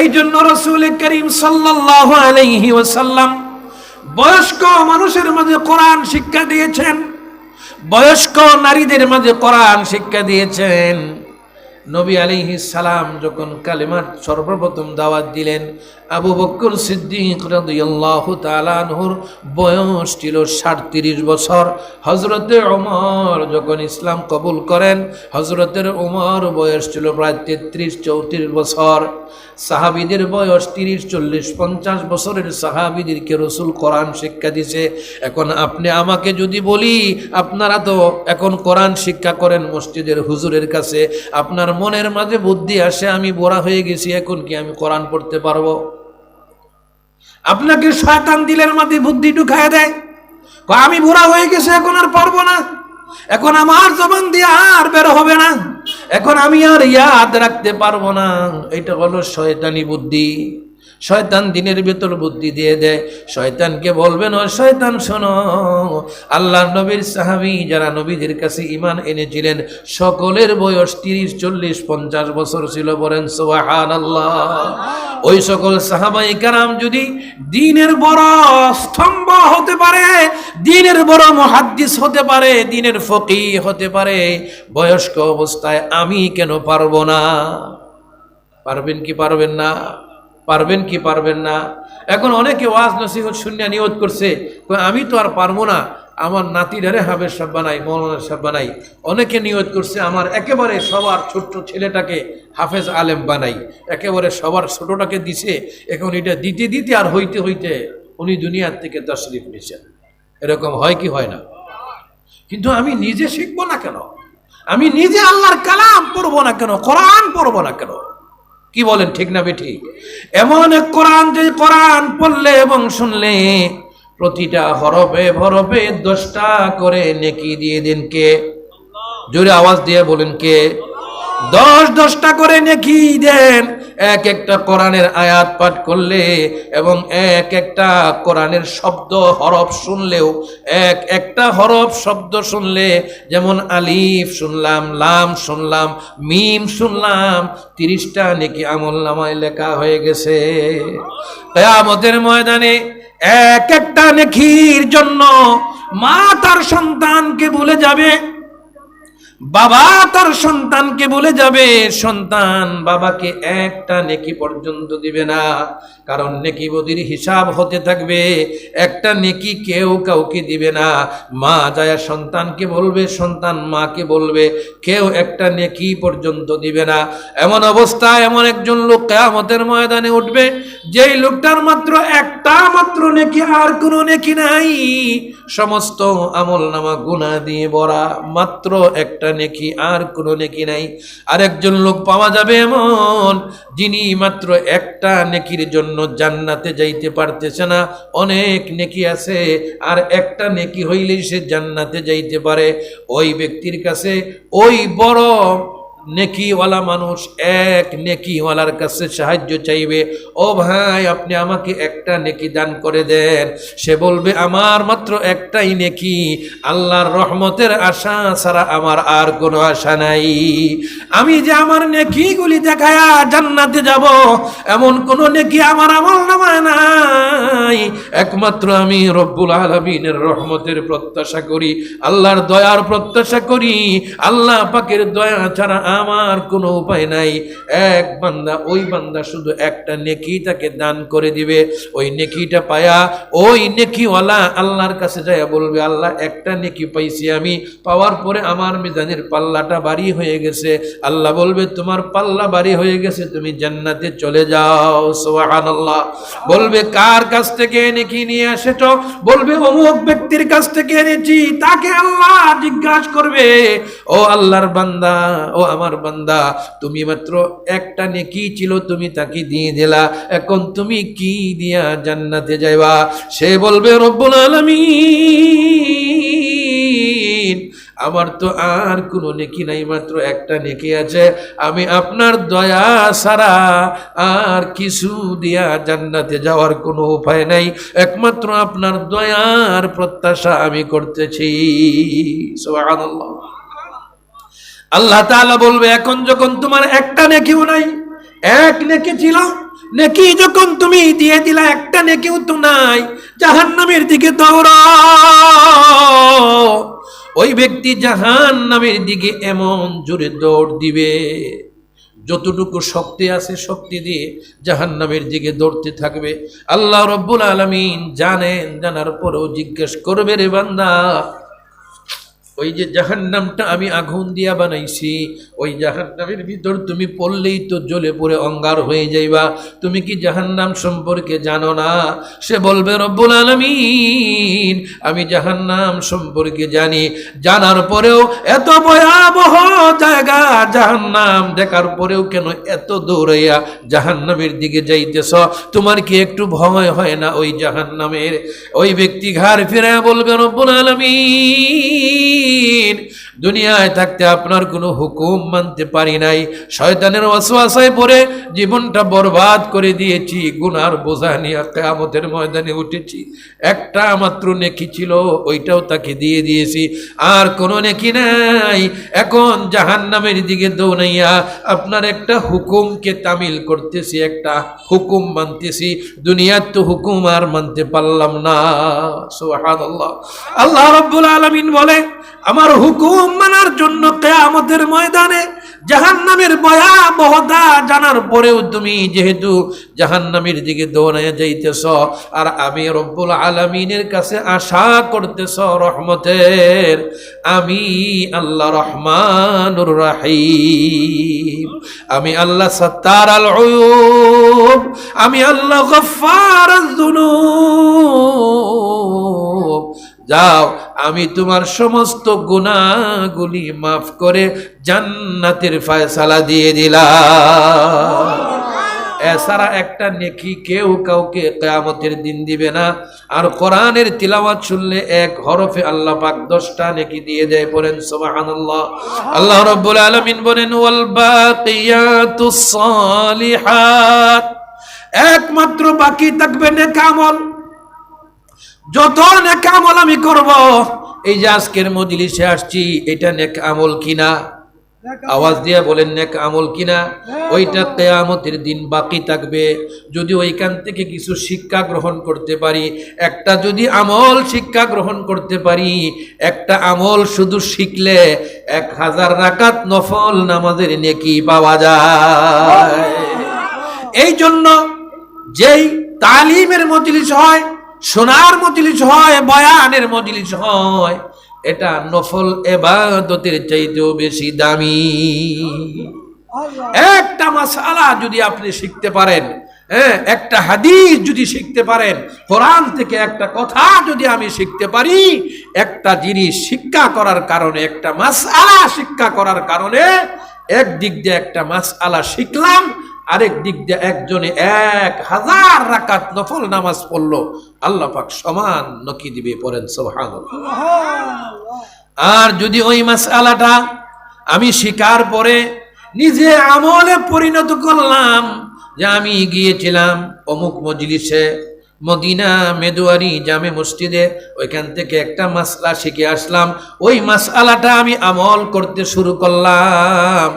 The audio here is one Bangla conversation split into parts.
এই জন্য রসুল করিম সাল্লাল্লাহু আলাইহি ওয়াসাল্লাম বয়স্ক মানুষের মাঝে কোরআন শিক্ষা দিয়েছেন, বয়স্ক নারীদের মাঝে কোরআন শিক্ষা দিয়েছেন। নবী আলিহি সালাম যখন কালেমার সর্বপ্রথম দাওয়াত দিলেন, আবু বক্কর সিদ্দিক বয়স ছিল সাড়ত্রিশ বছর। হজরতে ওমর যখন ইসলাম কবুল করেন হজরতের ওমর বয়স ছিল প্রায় তেত্রিশ চৌত্রিশ বছর। সাহাবিদের বয়স তিরিশ, চল্লিশ, পঞ্চাশ বছরের সাহাবিদেরকে রসুল কোরআন শিক্ষা দিছে। এখন আপনি আমাকে যদি বলি, আপনারা তো এখন কোরআন শিক্ষা করেন মসজিদের হুজুরের কাছে, আপনার মনের মাঝে বুদ্ধি আসে, আমি বোরা হয়ে গেছি, এখন কি আমি কোরআন পড়তে পারব? আপনাকে শয়তান দিলের মাঝে বুদ্ধি ঢুকায় দেয়। আমি বুড়া হয়ে গেছি, এখন আর পারব না। এখন আমার জবান দিয়ে আর বের হবে না। এখন আমি আর ইয়াদ রাখতে পারব না। এটা হলো শয়তানি বুদ্ধি। শয়তান দিনের ভেতর বুদ্ধি দিয়ে দেয়। শয়তানকে বলবেন ও শয়তান, শোনো আল্লাহ নবীর সাহাবি যারা নবীদের কাছে ইমান এনেছিলেন, সকলের বয়স তিরিশ, চল্লিশ, পঞ্চাশ বছর ছিল বলেন সোহান আল্লাহ ওই সকল সাহাবাই কারাম যদি দিনের বড় স্তম্ভ হতে পারে, দিনের বড় মহাদ্দিস হতে পারে, দিনের ফকি হতে পারে, বয়স্ক অবস্থায় আমি কেন পারব না? পারবেন কি পারবেন না? পারবেন কি পারবেন না? এখন অনেকে ওয়াজ নসিহত শূন্য নিয়ত করছে আমি তো আর পারব না। আমার নাতিরারে হাবের সাহেব বানাই মৌলানা সাহেব বানাই। অনেকে নিয়ত করছে, আমার একেবারে সবার ছোট্ট ছেলেটাকে হাফেজ আলেম বানাই। একেবারে সবার ছোটটাকে দিছে। এখন এটা দিতে দিতে আর হইতে হইতে উনি দুনিয়ার থেকে তশরিফ নিছেন এরকম হয় কি হয় না? কিন্তু আমি নিজে শিখব না কেন? আমি নিজে আল্লাহর কালাম পড়ব না কেন? কোরআন পড়ব না কেন? কি বলেন, ঠিক না বেঠি? এমন এক কোরআন যে কোরআন পড়লে এবং শুনলে প্রতিটা হরফে হরফে দশটা করে নেকি দিয়ে দিন কে? জোরে আওয়াজ দিয়ে বলেন কে? দশ দশটা করে নেকি দেন এক একটা কোরআনের আয়াত পাঠ করলে এবং এক একটা কোরআনের শব্দ, হরফ শুনলেও, এক একটা হরফ শব্দ শুনলে, যেমন আলিফ শুনলাম, লাম শুনলাম, মিম শুনলাম, তিরিশটা নেকি আমল নামায় লেখা হয়ে গেছে। আমাদের ময়দানে এক একটা নেকির জন্য মা তার সন্তানকে ভুলে যাবে বাবা তার সন্তানকে বলে যাবে, সন্তান বাবাকে একটা নেকি পর্যন্ত দিবে না। কারণ নেকি বদির হিসাব হতে থাকবে, একটা নেকি কেউ কাউকে দিবে না। মা যায় সন্তানকে বলবে, সন্তান মাকে বলবে, কেউ একটা নেকি পর্যন্ত দিবে না। এমন অবস্থা এমন একজন লোক কেয়ামতের ময়দানে উঠবে, যেই লোকটার মাত্র একটা মাত্র নেকি আর কোনো নেকি নাই। সমস্ত আমল নামা গুণা দিয়ে ভরা, মাত্র একটা নেকি, আর কোনো নেকি নাই। আর একজন লোক পাওয়া যাবে এমন, যিনি মাত্র একটা নেকির জন্য জান্নাতে যাইতে পারতেছে না। অনেক নেকি আছে, আর একটা নেকি হইলেই সে জান্নাতে যাইতে পারে। ওই ব্যক্তির কাছে ওই বড় নেকিওয়ালা মানুষ, এক নেকিওয়ালার কাছে সাহায্য চাইবে। ও ভাই, আপনি আমাকে একটা নেকি দান করে দেন। সে বলবে, আমার মাত্র একটাই নেকি। আল্লাহর রহমতের আশা ছাড়া আমার আর কোনো আশা নাই। আমি যে আমার নেকিগুলি দেখায়া জান্নাতে যাব, এমন কোন নেকি আমার আমল নামায় নাই। একমাত্র আমি রব্বুল আলমিনের রহমতের প্রত্যাশা করি, আল্লাহর দয়ার প্রত্যাশা করি। আল্লাহ পাকের দয়া ছাড়া আমার কোনো উপায় নাই। এক বান্দা, ওই বান্দা শুধু একটা নেকি তাকে দান করে দিবে। ওই নেকিটা পায়া, ওই নেকিওয়ালা আল্লাহর কাছে যায় বলবে, আল্লাহ, একটা নেকি পাইছি আমি। পাওয়ার পরে আমার মিজানের পাল্লাটা বাড়ি হয়ে গেছে। আল্লাহ বলবে, তোমার পাল্লা বাড়ি হয়ে গেছে, তুমি জান্নাতে চলে যাও। সুবহানাল্লাহ। বলবে, কার কাছ থেকে নেকি নিয়ে আসেছ বলবে, অমুক ব্যক্তির কাছ থেকে এনেছি, তাকে আল্লাহ জিজ্ঞাসা করবে। ও আল্লাহর বান্দা, ও আমার বান্দা, তুমি মাত্র একটা নেকি ছিল, তুমি তাকে দিয়ে দিলা। এখন তুমি কি দিয়া জান্নাতে যাইবা? সে বলবে, রব্বুল আলামিন, আমার তো আর কোনো নেকি নাই, মাত্র একটা নেকি আছে। আমি আপনার দয়া ছাড়া আর কিছু দিয়া জান্নাতে যাওয়ার কোনো উপায় নাই। একমাত্র আপনার দয়ার প্রত্যাশা আমি করতেছি। সুবহানাল্লাহ। আল্লাহ তাআলা বলবে, এখন যখন তোমার একটা নেকিও নাই, এক নেকি ছিল, নেকি যখন তুমি দিয়ে দিলা, একটা নেকিও তো নাই। জাহান্নামের দিকে দৌড়। ওই ব্যক্তি জাহান্নামের দিকে এমন জোরে দৌড় দিবে, যতটুকু শক্তি আছে শক্তি দিয়ে জাহান্নামের দিকে দৌড়তে থাকবে। আল্লাহ রব্বুল আলমিন জানেন, জানার পরেও জিজ্ঞেস করবে, রে বান্দা ওই যে জাহান্নামটা আমি আগুন দিয়া বানাইছি, ওই জাহান্নামের ভিতর তুমি পড়লেই তো জ্বলে পড়ে অঙ্গার হয়ে যাইবা। তুমি কি জাহান্নাম সম্পর্কে জানো না? সে বলবে, রব্বুল আলমিন, আমি জাহান্নাম সম্পর্কে জানি। জানার পরেও এত ভয়াবহ জায়গা জাহান্নাম, দেখার পরেও কেন এত দৌড়াইয়া জাহান্নামের দিকে যাইতেছ? তোমার কি একটু ভয় হয় না ওই জাহান্নামের? ওই ব্যক্তি ঘর ফিরে বলবে, রব্বুল আলমিন দুনিয়ায় থাকতে আপনার কোনো হুকুম মানতে পারি নাই। শয়তানের ওয়াসওয়াসায় পড়ে জীবনটা বরবাদ করে দিয়েছি, গুনার বোঝা নিয়ে কেয়ামতের ময়দানে উঠেছি। একটা মাত্র নেকি ছিল, ওইটাও তাকে দিয়ে দিয়েছি। আর কোনো নেকি নাই। এখন জাহান্নামের দিকে দৌড়াইয়া আপনার একটা হুকুমকে তামিল করতেছি, একটা হুকুম মানতেছি। দুনিয়ার তো হুকুম আর মানতে পারলাম না। সুবহানাল্লাহ। আল্লাহ রাব্বুল আলামিন বলে আমার হুকুম মানার জন্য কেয়ামতের ময়দানে জাহান্নামের ভয়াবহতা জানার পরেও তুমি যেহেতু জাহান্নামের দিকে দৌড়াইয়া যাইতেছ, আর আমি রব্বুল আলমিনের কাছে আশা করতেছ রহমতের, আমি আল্লাহ রহমানুর রাহিম, আমি আল্লাহ সত্তার আল আমি আল্লাহ গফার যাও আমি তোমার সমস্ত গুণাগুলি মাফ করে জান্নাতের ফায়সালা দিয়ে দিলাম। এছাড়া একটা নেকি কেউ কাউকে কেয়ামতের দিন দিবে না। আর কোরআনের তিলাওয়াত শুনলে এক হরফে আল্লাহ পাক দশটা নেকি দিয়ে দেয় পড়েন, সুবহানাল্লাহ। আল্লাহ রাব্বুল আলামিন বলেন, ওয়াল বাকিয়াতুস সালিহাত। একমাত্র বাকি থাকবে নেক আমল। যত নেক আমল আমি করব এই যে আজকের মজলিসে আসছি এটা নেক আমল কিনা? আওয়াজ দিয়া বলেন নেক আমল কিনা? ওইটা কেয়ামতের দিন বাকি থাকবে। যদি ওইখান থেকে কিছু শিক্ষা গ্রহণ করতে পারি একটা যদি আমল শিক্ষা গ্রহণ করতে পারি একটা আমল শুধু শিখলে এক হাজার রাকাত নফল নামাজের নেকি পাওয়া যায়। এই জন্য যেই তালিমের মজলিস হয় সোনার মজলিস হয়, বয়ানের মজলিস হয়। এটা নফল এবাদতের চাইতেও বেশি দামি। একটা মাসালা যদি আপনি শিখতে পারেন হ্যাঁ একটা হাদিস যদি শিখতে পারেন, কোরআন থেকে একটা কথা যদি আমি শিখতে পারি, একটা জিনিস শিক্ষা করার কারণে, একটা মাসালা শিক্ষা করার কারণে, একদিক দিয়ে একটা মাসালা শিখলাম আরেক দিক দিয়ে একজনে এক হাজার রাকাত নফল নামাজ পড়ল, আল্লাহ পাক সমান নকি দিবে পড়েন সোহান আর যদি ওই মাসালাটা আমি শিকার পরে নিজে আমলে পরিণত করলাম যে আমি গিয়েছিলাম অমুক মজলিসে মদিনা মেদুয়ারি জামে মসজিদে, ওইখান থেকে একটা মাসলা শিখে আসলাম। ওই মাসআলাটা আমি আমল করতে শুরু করলাম।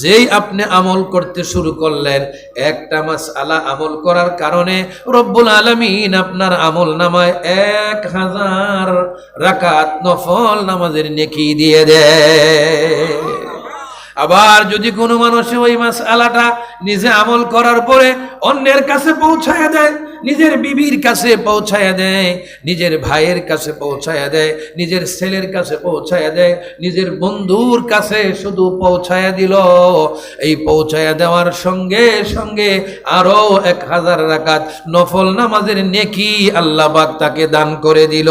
যেই আপনি আমল করতে শুরু করলেন, একটা মাসআলা আমল করার কারণে রব্বুল আলমিন আপনার আমল নামায় এক হাজার রাকাত নফল নামাজের নেকি দিয়ে দেয় আবার যদি কোনো মানুষ ওই মাস আলাটা নিজে আমল করার পরে অন্যের কাছে পৌঁছায় দেয় নিজের বিবির কাছে পৌঁছায় দেয়, নিজের ভাইয়ের কাছে পৌঁছায় দেয়, নিজের ছেলের কাছে পৌঁছায় দেয়, নিজের বন্ধুর কাছে শুধু পৌঁছায় দিল। এই পৌঁছায় দেওয়ার সঙ্গে সঙ্গে আরও এক হাজার রাকাত নফল নামাজের নেকি আল্লাহ পাক তাকে দান করে দিল।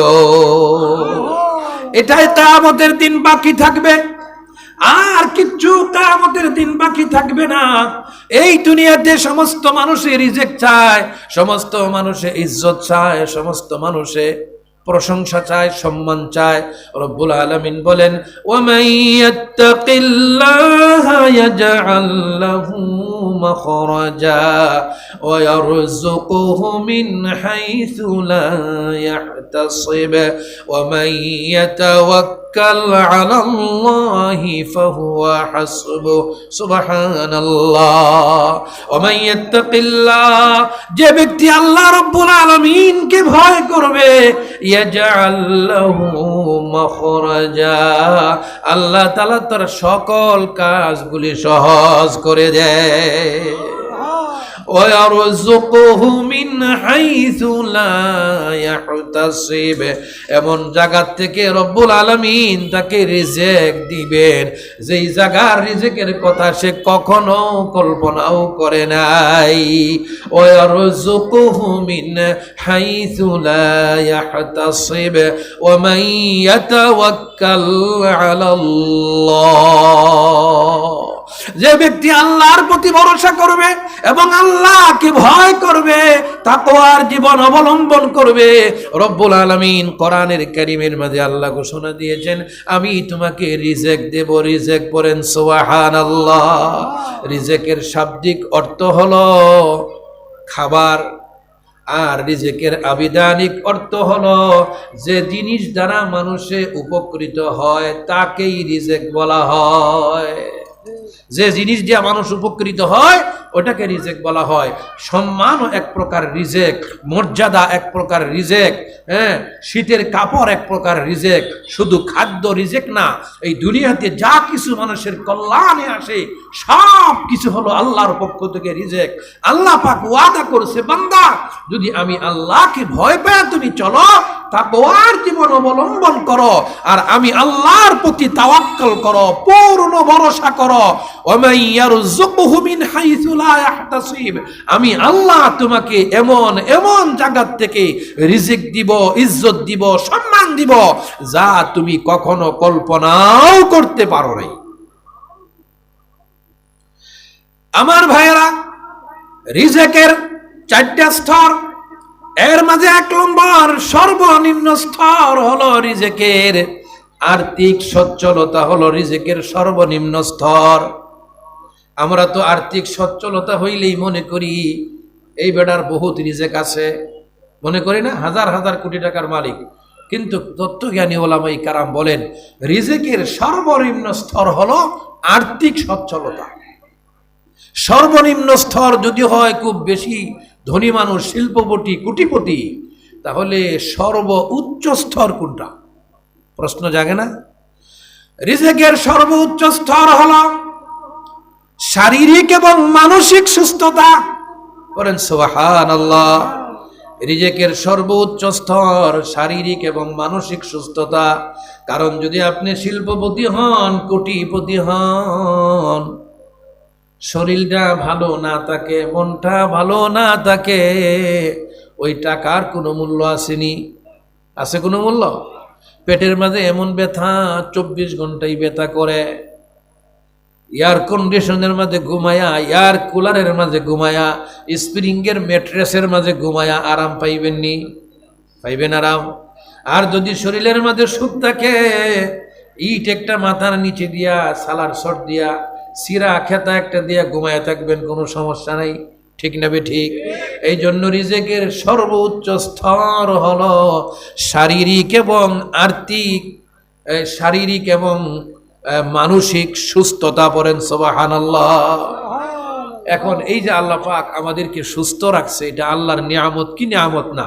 এটাই তামতের দিন বাকি থাকবে। আর কিচ্ছু কামতের দিন বাকি থাকবে না। এই দুনিয়াতে সমস্ত মানুষে রিজেক্ট চায়, সমস্ত মানুষে ইজ্জত চায়, সমস্ত মানুষে প্রশংসা চায়, সম্মান চায়। রব্বুল আলামিন বলেন ওয়ামান তাওয়াক্কাল আলাল্লাহি ফাহুয়া হাসবু সুবহানাল্লাহ ওয়া মান ইত্তাকিল্লাহ যে ব্যক্তি আল্লাহ রাব্বুল আলামিনকে ভয় করবে, ইয়াজআল লাহু মখরাজা। আল্লাহ তাআলা তার সকল কাজগুলি সহজ করে দেয়। এমন জায়গা থেকে রব্বুল আলামিন তাকে রিজেক দিবেন যেই জায়গার রিজেকের কথা সে কখনো কল্পনাও করে নাই ويرزقه من حيث لا يحتسب ومن يتوكل على الله যে ব্যক্তি আল্লাহর প্রতি ভরসা করবে এবং আল্লাহকে ভয় করবে, তাকওয়ার জীবন অবলম্বন করবে। রব্বুল আলামিন কোরআনের কারিমের মাঝে আল্লাহ ঘোষণা দিয়েছেন, আমি তোমাকে রিজেক দেব, রিজেক পড়েন, সুবহানাল্লাহ। রিজেকের শাব্দিক অর্থ হলো খাবার, আর রিজেকের আবিধানিক অর্থ হলো যে জিনিস দ্বারা মানুষে উপকৃত হয়, তাকেই রিজেক বলা হয়। যে জিনিস দিয়ে মানুষ উপকৃত হয় ওটাকে রিজেক বলা হয়। সম্মানও এক প্রকার রিজেক, মর্যাদা এক প্রকার রিজেক হ্যাঁ? শীতের কাপড় এক প্রকার রিজেক। শুধু খাদ্য রিজেক না, এই দুনিয়াতে যা কিছু মানুষের কল্যাণে আসে, সব কিছু হলো আল্লাহর পক্ষ থেকে রিজেক। আল্লাহ পাক ওয়াদা করছে, বান্দা, যদি আমি আল্লাহকে ভয় পায় তুমি চলো তাকওয়ার জীবন অবলম্বন করো, আর আমি আল্লাহর প্রতি তাওয়াক্কাল করো, পূর্ণ ভরসা করো। ওমাই ইয়ারযুকুহু মিন হাইসু লা ইয়াহতাসিব আমি আল্লাহ তোমাকে এমন এমন জায়গা থেকে রিজিক দিব, ইজ্জত দিব, সম্মান দিব, যা তুমি কখনো কল্পনাও করতে পারো নাই। আমার ভাইয়েরা, রিজেকের চারটা স্তর, এর মাঝে এক নম্বর, সর্বনিম্ন স্তর হলো রিজেকের, আর্থিক সচ্ছলতা হলো রিজেকের সর্বনিম্ন স্তর। আমরা তো আর্থিক সচ্ছলতা হইলেই মনে করি, এই বেটার বহুত রিজেক আছে। মনে করি না? হাজার হাজার কোটি টাকার মালিক। কিন্তু তত্ত্বজ্ঞানী ওলামাই কারাম বলেন, রিজেকের সর্বনিম্ন স্তর হল আর্থিক সচ্ছলতা। সর্বনিম্ন স্তর যদি হয় খুব বেশি ধনী মানুষ, শিল্পপতি, কোটিপতি, তাহলে সর্ব উচ্চ স্তর কোনটা? প্রশ্ন জাগে না? রিজেকের সর্বোচ্চ স্তর হল শারীরিক এবং মানসিক সুস্থতা বলেন সোহান আল্লাহ রিজেকের সর্বোচ্চ স্তর শারীরিক এবং মানসিক সুস্থতা। কারণ যদি আপনি শিল্পপতি হন, কোটিপতি হন, শরীরটা ভালো না থাকে, মনটা ভালো না থাকে, ওই টাকার কোনো মূল্য আসেনি। আছে কোনো মূল্য? পেটের মাঝে এমন ব্যথা, চব্বিশ ঘন্টাই ব্যথা করে। এয়ার কন্ডিশনের মাঝে ঘুমায়া এয়ার কুলারের মাঝে ঘুমায়া স্প্রিংয়ের ম্যাট্রেসের মাঝে ঘুমায়া, আরাম পাইবেননি পাইবেন আরাম? আর যদি শরীরের মাঝে সুখ থাকে, ইট একটা মাথার নিচে দিয়া, সালার শট দিয়া সিরা খেতা একটা দিয়া ঘুমায় থাকবেন, কোনো সমস্যা নাই। ঠিক নেবে ঠিক? এই জন্য রিজেকের সর্বোচ্চ স্তর হলো শারীরিক এবং আর্থিক শারীরিক এবং মানসিক সুস্থতা পড়েন সবাহান এখন এই যে আল্লাহ পাক আমাদেরকে সুস্থ রাখছে এটা আল্লাহর নিয়ামত কি নিয়ামত না?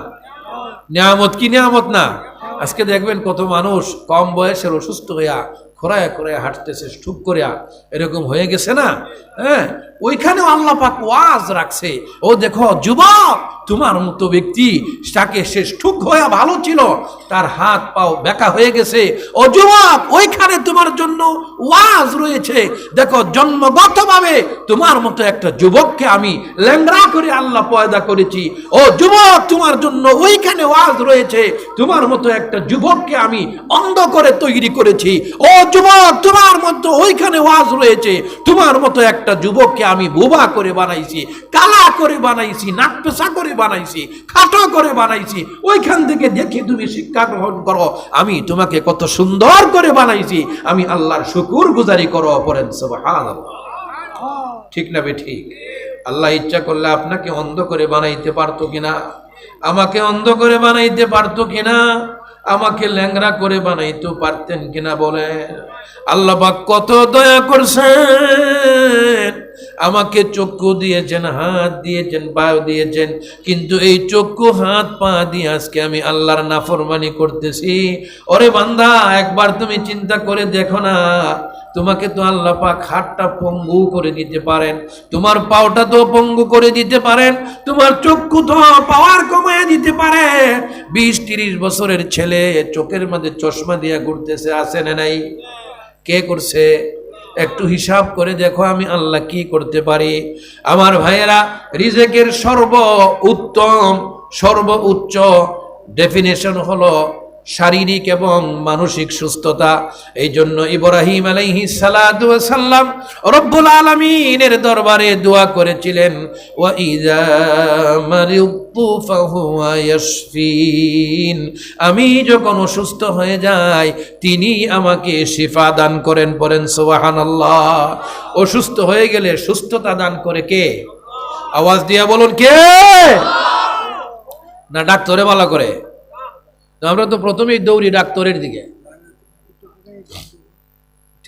নিয়ামত কি নিয়ামত না? আজকে দেখবেন কত মানুষ কম বয়সের অসুস্থ হইয়া খোরায় খোরায় হাঁটতেছে ঠুক করিয়া। এরকম হয়ে গেছে না? হ্যাঁ? ওইখানেও আল্লাহ পাক ওয়াজ রাখছে। ও দেখো, যুবক, তোমার মতো ব্যক্তি তাকে সে ঠুক হয়ে ভালো ছিল, তার হাত পাও বেকা হয়ে গেছে। ও যুবক, ওইখানে তোমার জন্য ওয়াজ রয়েছে। দেখো, জন্মগতভাবে তোমার মতো একটা যুবককে আমি ল্যাংড়া করে আল্লাহ পয়দা করেছি। ও যুবক, তোমার জন্য ওইখানে ওয়াজ রয়েছে। তোমার মতো একটা যুবককে আমি অন্ধ করে তৈরি করেছি। ও যুবক, তোমার মতো ওইখানে ওয়াজ রয়েছে। তোমার মতো একটা যুবককে আমি বোবা করে বানাইছি, কালা করে বানাইছি, নাক পেশা করে বানাইছি, খাটো করে বানাইছি, ওইখান থেকে দেখে তুমি শিক্ষা গ্রহণ করো, আমি তোমাকে কত সুন্দর করে বানাইছি, আমি আল্লাহর শুকুর গুজারি করো সুবহানাল্লাহ। ঠিক না বে ঠিক? আল্লাহ ইচ্ছা করলে আপনাকে অন্ধ করে বানাইতে পারতো কিনা? আমাকে অন্ধ করে বানাইতে পারতো কিনা? আমাকে ল্যাংরা করে বানাইতে পারতেন কিনা বলে আল্লাহ কত দয়া করছেন। আমাকে চক্ষু দিয়েছেন, হাত দিয়েছেন পা দিয়েছেন, কিন্তু এই চক্ষু, হাত, পা দিয়ে আজকে আমি আল্লাহর নাফরমানি করতেছি। ওরে বান্দা, একবার তুমি চিন্তা করে দেখো না, তোমাকে তো আল্লাহ পাক হাতটা পঙ্গু করে দিতে পারেন, তোমার পাওটা তো পঙ্গু করে দিতে পারেন, তোমার চক্ষু তো পাওয়ার কমায় দিতে পারে বিশ তিরিশ বছরের ছেলে, চোখের মধ্যে চশমা দিয়া ঘুরতেছে আসে না নাই? কে করছে? একটু হিসাব করে দেখো আমি আল্লাহ কি করতে পারি। আমার ভাইয়েরা, রিজেকের সর্ব উত্তম, সর্ব উচ্চ ডেফিনেশন হলো শারীরিক এবং মানসিক সুস্থতা। এই জন্য ইব্রাহিম আলাইহি সাল্লাম রব্বুল আলামিনের দরবারে দোয়া করেছিলেন আমি যখন অসুস্থ হয়ে যাই, তিনি আমাকে শিফা দান করেন পড়েন সুবহানাল্লাহ। অসুস্থ হয়ে গেলে সুস্থতা দান করে কে? আওয়াজ দিয়া বলুন, কে? না, ডাক্তারে ভালো করে। তো আমরা তো প্রথমেই দৌড়ি ডাক্তারের দিকে।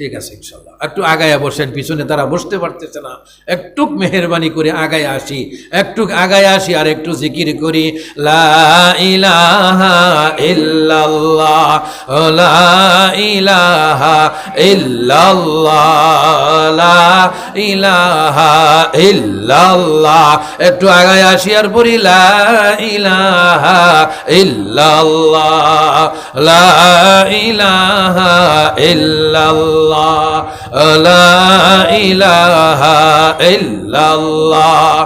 ঠিক আছে, ইনশাল্লাহ। একটু আগায়া বসেন, পিছনে তারা বসতে পারতেছে না। একটু মেহরবানি করে আগায় আসি, একটু আগায় আসি আর একটু জিকির করি। লা লা ইলাহা লা একটু আগায় আসি আর পড়ি লা ইলাহা ইল্লাল্লাহ। ইল্লাল্লাহ লা ইলাহা ইল্লাল্লাহ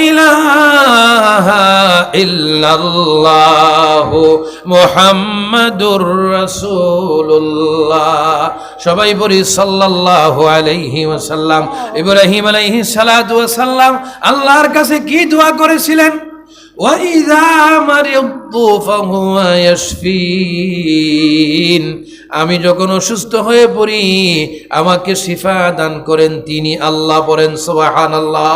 ইলাহা ইল্লাল্লাহ সবাই বলি সাল্লাল্লাহু আলাইহি ইব্রাহিম আলাইহিস সালাতু আল্লাহর কাছে কি দোয়া করেছিলেন? وإذا مرضت فهو يشفين আমি যখন অসুস্থ হয়ে পড়ি আমাকে শিফা দান করেন তিনি আল্লাহ বলেন সোবাহান আল্লাহ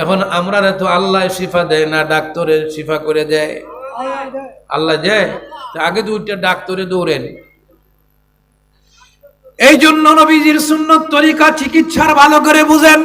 এখন আমরা তো আল্লাহ শিফা দেয় না ডাক্তারের শিফা করে দেয় আল্লাহ দেয় তা আগে দুইটা ডাক্তারে দৌড়েন এই জন্য নবীজির সুন্নত তরিকা চিকিৎসার ভালো করে বুঝেন